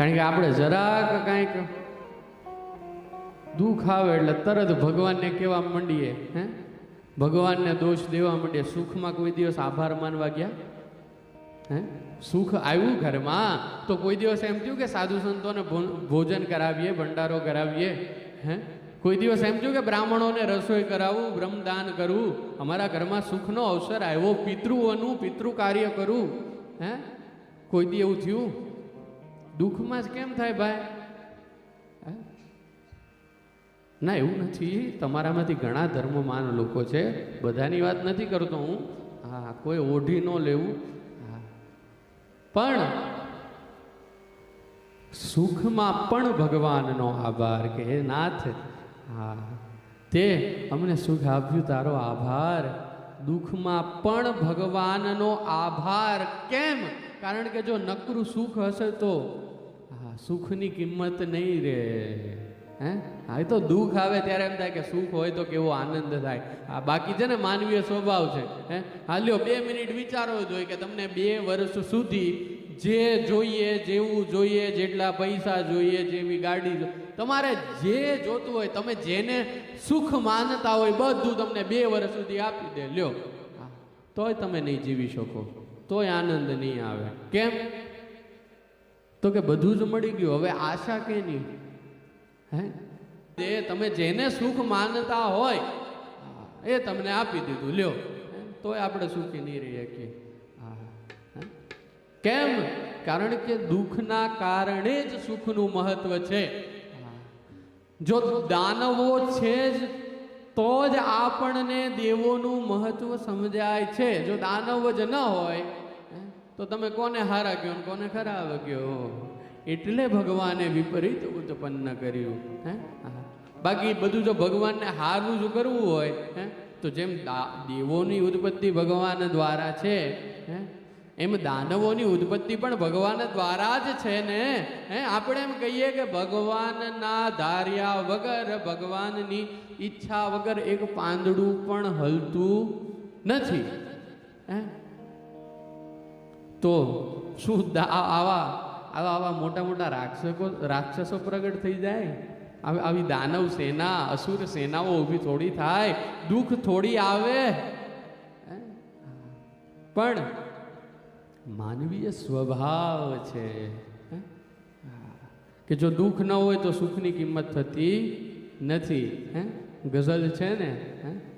કારણ કે આપણે જરાક કાંઈક દુઃખ આવે એટલે તરત ભગવાનને કહેવા માંડીએ, હે? ભગવાનને દોષ દેવા માંડીએ. સુખમાં કોઈ દિવસ આભાર માનવા ગયા? હે? સુખ આવ્યું ઘરમાં? તો કોઈ દિવસ એમ થયું કે સાધુ સંતોને ભોજન કરાવીએ, ભંડારો કરાવીએ? હે? કોઈ દિવસ એમ થયું કે બ્રાહ્મણોને રસોઈ કરાવવું બ્રહ્મદાન કરવું અમારા ઘરમાં સુખનો અવસર આવ્યો. પિતૃઓનું પિતૃ કાર્ય કરવું હે? કોઈ દી એવું થયું? દુઃખમાં જ કેમ થાય ભાઈ? ના, એવું નથી. તમારામાંથી ઘણા ધર્મમાન લોકો છે. બધાની વાત નથી કરતો હું. હા, કોઈ ઓઢી ન લેવું. હા. પણ સુખમાં પણ ભગવાનનો આભાર કે હે નાથ. હા. તે અમને સુખ આપ્યું, તારો આભાર. દુઃખમાં પણ ભગવાનનો આભાર. કેમ? કારણ કે જો નકરું સુખ હશે તો સુખની કિંમત નહીં રે હે? હા એ તો દુઃખ આવે ત્યારે એમ થાય કે સુખ હોય તો કેવો આનંદ થાય. આ બાકી છે ને માનવીય સ્વભાવ છે. હે? હાલ્યો બે મિનિટ વિચારવો જોઈએ કે તમને બે વર્ષ સુધી જે જોઈએ, જેવું જોઈએ, જેટલા પૈસા જોઈએ, જેવી ગાડી તમારે જે જોતું હોય, તમે જેને સુખ માનતા હોય, બધું તમને બે વર્ષ સુધી આપી દે. લ્યો. તોય તમે નહીં જીવી શકો. તોય આનંદ નહીં આવે. કેમ? તો કે બધું જ મળી ગયું. હવે આશા કેની? હે? તે તમે જેને સુખ માનતા હોય એ તમને આપી દીધું. લ્યો. તોય આપણે સુખી નહીં રહી શકીએ? કેમ? કારણ કે દુઃખના કારણે જ સુખનું મહત્વ છે. જો દાનવો છે જ તો જ આપણને દેવોનું મહત્વ સમજાય છે. જો દાનવ જ ન હોય તો તમે કોને હારા કહો ને કોને ખરાબ ગયો એટલે ભગવાને વિપરીત ઉત્પન્ન કર્યું, હે? બાકી બધું જો ભગવાનને હારવું જો કરવું હોય, હે? તો જેમ દેવોની ઉત્પત્તિ ભગવાન દ્વારા છે, હે? એમ દાનવોની ઉત્પત્તિ પણ ભગવાન દ્વારા જ છે ને, હે? આપણે એમ કહીએ કે ભગવાનના ધાર્યા વગર, ભગવાનની ઈચ્છા વગર એક પાંદડું પણ હલતું નથી, હે? તો શું આવા આવા આવા મોટા મોટા રાક્ષસો રાક્ષસો પ્રગટ થઈ જાય? આવી દાનવ સેના, અસુર સેનાઓ ઊભી થોડી થાય. દુઃખ થોડી આવે? પણ માનવીય સ્વભાવ છે? કે જો દુઃખ ન હોય તો સુખની કિંમત થતી નથી. હે? ગઝલ છે ને? હે?